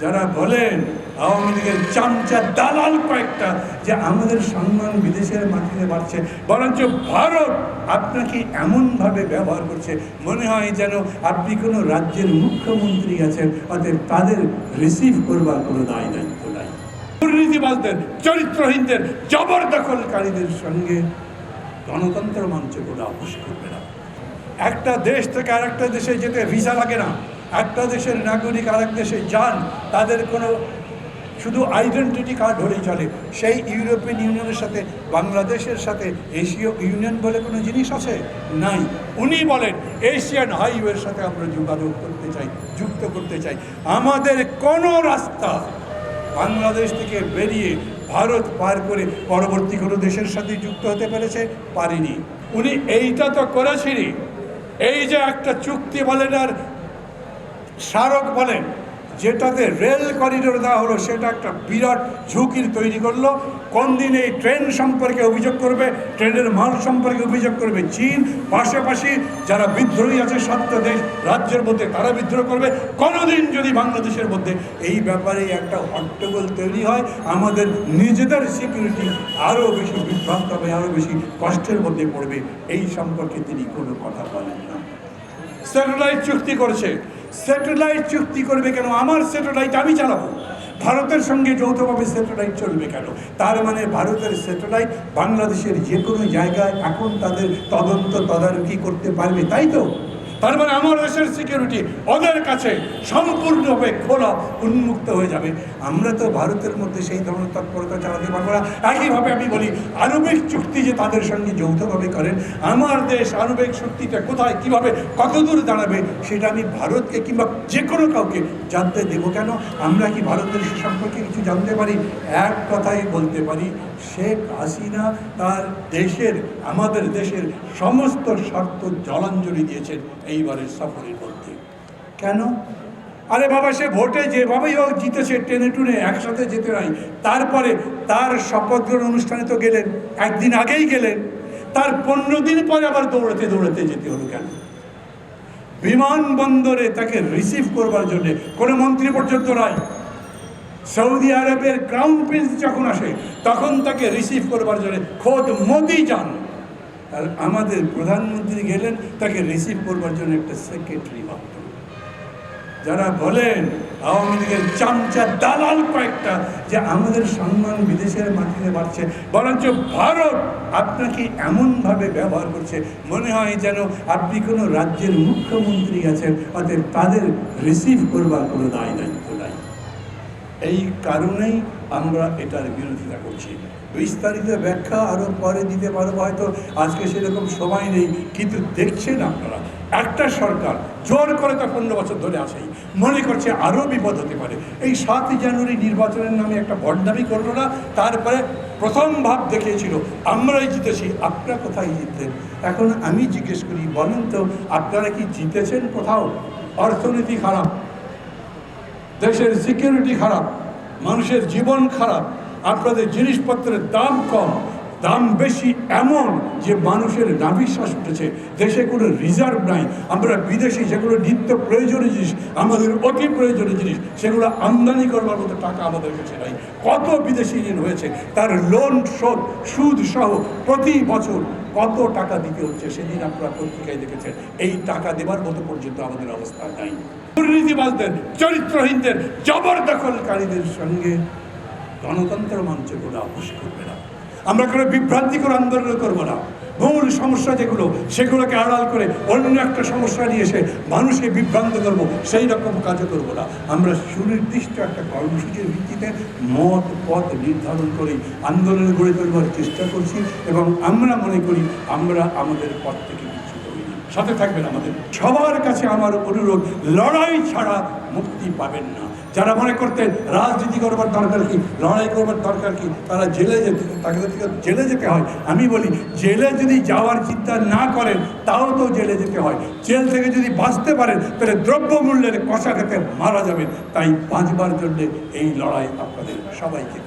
যারা বলেন আওয়ামী লীগের চামচা দালাল কয়েকটা যে আমাদের সম্মান বিদেশের মাটিতে বাড়ছে, বরঞ্চ ভারত আপনাকে এমনভাবে ব্যবহার করছে, মনে হয় যেন আপনি কোনো রাজ্যের মুখ্যমন্ত্রী আছেন, অতএব তাদের রিসিভ করবার কোনো দায় দায়িত্ব নাই। দুর্নীতিবাজদের, চরিত্রহীনদের, জবরদখলকারীদের সঙ্গে গণতন্ত্র মঞ্চ করে আপোষ করবে না। একটা দেশ থেকে আরেকটা দেশে যেতে ভিসা লাগে না। একটা দেশের নাগরিক আরেক দেশে যান, তাদের কোনো শুধু আইডেন্টিটি কার্ড হলেই চলে। সেই ইউরোপিয়ান ইউনিয়নের সাথে, বাংলাদেশের সাথে এশীয় ইউনিয়ন বলে কোনো জিনিস আছে? নাই। উনি বলেন এশিয়ান হাইওয়ের সাথে আমরা যোগাযোগ করতে চাই, যুক্ত করতে চাই। আমাদের কোনো রাস্তা বাংলাদেশ থেকে বেরিয়ে ভারত পার করে পরবর্তী কোনো দেশের সাথে যুক্ত হতে পেরেছে? পারেনি। উনি এইটা তো করেছিলেন এই যে একটা চুক্তি বলেন আর স্মারক বলেন, যেটাতে রেল করিডোর দেওয়া হলো, সেটা একটা বিরাট ঝুঁকির তৈরি করল। কোন দিন এই ট্রেন সম্পর্কে অভিযোগ করবে, ট্রেনের মাল সম্পর্কে অভিযোগ করবে চীন। পাশাপাশি যারা বিদ্রোহী আছে, সাতটা দেশ রাজ্যের মধ্যে তারা বিদ্রোহ করবে। কোনোদিন যদি বাংলাদেশের মধ্যে এই ব্যাপারে একটা হট্টগোল তৈরি হয়, আমাদের নিজেদের সিকিউরিটি আরও বেশি বিভ্রান্ত হবে আরও বেশি কষ্টের মধ্যে পড়বে। এই সম্পর্কে তিনি কোনো কথা বলেন না। স্যাটেলাইট চুক্তি করছে। স্যাটেলাইট চুক্তি করবে কেন? আমার স্যাটেলাইট আমি চালাবো। ভারতের সঙ্গে যৌথভাবে স্যাটেলাইট চলবে কেন? তার মানে ভারতের স্যাটেলাইট বাংলাদেশের যে কোনো জায়গায় এখন তাদের তদন্ত তদারকি করতে পারবে, তাই তো? তার মানে আমার দেশের সিকিউরিটি ওদের কাছে সম্পূর্ণভাবে খোলা, উন্মুক্ত হয়ে যাবে। আমরা তো ভারতের মধ্যে সেই ধরনের তৎপরতা চালাতে পারব না। একইভাবে আমি বলি, আণবিক চুক্তি যে তাদের সঙ্গে যৌথভাবে করেন, আমার দেশ আণবিক শক্তিটা কোথায়, কীভাবে, কতদূর দাঁড়াবে, সেটা আমি ভারতকে কিংবা যে কোনো কাউকে জানতে দেব কেন? আমরা কি ভারতের সে সম্পর্কে কিছু জানতে পারি? এক কথাই বলতে পারি, শেখ হাসিনা তার দেশের, আমাদের দেশের সমস্ত স্বার্থ জলাঞ্জলি দিয়েছেন। এইবারের সফরের মধ্যে। কেন? আরে বাবা, সে ভোটে যেভাবেই হোক জিতেছে, টেনে টুনে একসাথে যেতে নাই তারপরে তার শপথ গ্রহণ অনুষ্ঠানে তো গেলেন, একদিন আগেই গেলেন। তার পনেরো দিন পরে আবার দৌড়াতে দৌড়াতে যেতে হলো কেন? বিমানবন্দরে তাকে রিসিভ করবার জন্যে কোনো মন্ত্রী পর্যন্ত নয় সৌদি আরবের ক্রাউন প্রিন্স যখন আসে, তখন তাকে রিসিভ করবার জন্য খোদ মোদি যান। আর আমাদের প্রধানমন্ত্রী গেলেন, তাকে রিসিভ করবার জন্য একটা সেক্রেটারি ভাবত যারা বলেন, আওয়ামী লীগের চামচা দালাল কয়েকটা, যে আমাদের সম্মান বিদেশের মাটিতে বাড়ছে, বরঞ্চ ভারত আপনাকে এমনভাবে ব্যবহার করছে, মনে হয় যেন আপনি কোনো রাজ্যের মুখ্যমন্ত্রী আছেন, অতএব তাদের রিসিভ করবার কোনো দায় নাই। এই কারণেই আমরা এটার বিরোধিতা করছি। বিস্তারিত ব্যাখ্যা আরও পরে দিতে পারব, হয়তো আজকে সেরকম সময় নেই, কিন্তু দেখছেন আপনারা, একটা সরকার জোর করে তা পনেরো বছর ধরে আসেই মনে করছে আরও বিপদ হতে পারে। এই সাতই জানুয়ারি নির্বাচনের নামে একটা বড্ডামি করল না, তারপরে প্রথম ভাব দেখিয়েছিল, আমরাই জিতেছি আপনারা কোথায় জিতলেন? এখন আমি জিজ্ঞেস করি, বলেন তো, আপনারা কি জিতেছেন কোথাও? অর্থনীতি খারাপ। দেশের সিকিউরিটি খারাপ মানুষের জীবন খারাপ আপনাদের জিনিসপত্রের দাম কম দাম বেশি এমন যে মানুষের নাবিশ্বাস উঠেছে। দেশে কোনো রিজার্ভ নাই। আমরা বিদেশি যেগুলো নিত্য প্রয়োজনীয় জিনিস, আমাদের অতি প্রয়োজনীয় জিনিস, সেগুলো আমদানি করবার মতো টাকা আমাদের কাছে নাই। কত বিদেশি ঋণ হয়েছে, তার লোন শোধ, সুদ সহ প্রতি বছর কত টাকা দিতে হচ্ছে সেদিন আপনারা পত্রিকায় দেখেছেন। এই টাকা দেবার মতো পর্যন্ত আমাদের অবস্থা নাই। দুর্নীতিবাজদের, চরিত্রহীনদের, জবরদখলকারীদের সঙ্গে গণতন্ত্র মঞ্চ করে আপোষ করবে না। আমরা কোনো বিভ্রান্তিকর আন্দোলন করব না। মূল সমস্যা যেগুলো, সেগুলোকে আড়াল করে অন্য একটা সমস্যা নিয়ে এসে মানুষকে বিভ্রান্ত করব, সেই রকম কাজও করব না। আমরা সুনির্দিষ্ট একটা কর্মসূচির ভিত্তিতে মত, পথ নির্ধারণ করে আন্দোলন গড়ে তোলবার চেষ্টা করছি এবং আমরা মনে করি আমরা আমাদের পথ থেকে সাথে থাকবেন আমাদের। সবার কাছে আমার অনুরোধ, লড়াই ছাড়া মুক্তি পাবেন না। যারা মনে করতেন রাজনীতি করবার দরকার কি, লড়াই করবার দরকার কি, তারা জেলে যেতে তাদের জেলে যেতে হয়। আমি বলি, জেলে যদি যাওয়ার চিন্তা না করেন, তাও তো জেলে যেতে হয়। জেল থেকে যদি বাঁচতে পারেন, তাহলে দ্রব্যমূল্যের কষা খেতে মারা যাবেন। তাই বাঁচবার জন্যে এই লড়াই আপনাদের সবাইকে।